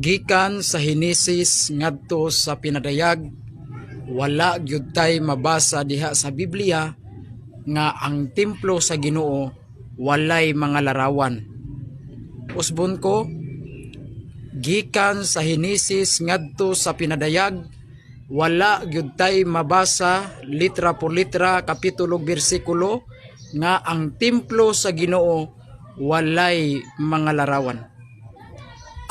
gikan sa Henesis ngadto sa pinadayag wala gyud tay mabasa diha sa Biblia nga ang templo sa Ginoo walay mga larawan. Usbon ko gikan sa Henesis ngadto sa pinadayag wala gyud tay mabasa litra por litra kapitulo bersikulo nga ang templo sa Ginoo walay mga larawan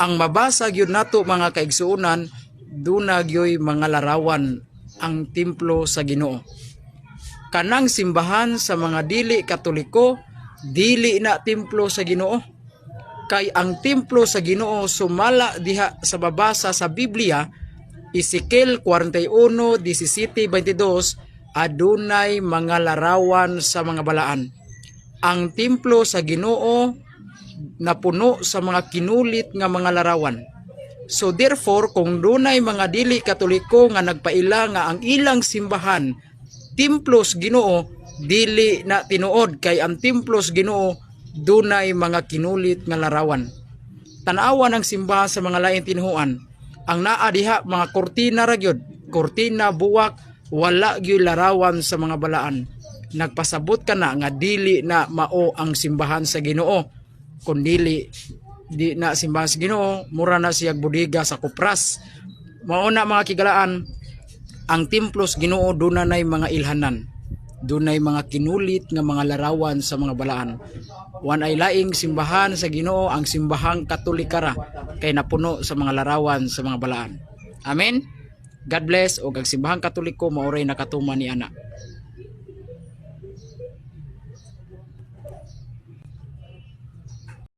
ang mabasa gyud nato mga kaigsuonan duna gyoy mga larawan ang templo sa Ginoo. Kanang simbahan sa mga dili katoliko dili na templo sa Ginoo. Kay ang templo sa Ginoo sumala diha sa babasa sa Biblia Ezekiel 41:17-22 adunay mga larawan sa mga balaan. Ang templo sa Ginoo napuno sa mga kinulit nga mga larawan. So therefore, kung dunay mga dili katoliko nga nagpaila nga ang ilang simbahan, templos Ginoo dili na tinuod kay ang templos Ginoo dunay mga kinulit nga larawan. Tanawa ng simbahan sa mga lain tinuhuan, ang naa diha mga kortina ra gyud, kortina buwak wala gyud larawan sa mga balaan. Nagpasabot ka na nga dili na mao ang simbahan sa Ginoo kung dili di na simbahan sa Ginoo mura na siya budiga sa kupras. Mao na mga kigalaan ang templos Ginoo dunay mga ilhanan. Dunay mga kinulit nga mga larawan sa mga balaan. Wan ay laing simbahan sa Ginoo ang simbahang katolikara kay napuno sa mga larawan sa mga balaan. Amen? God bless o ang simbahang katoliko maoray nakatuman ni ana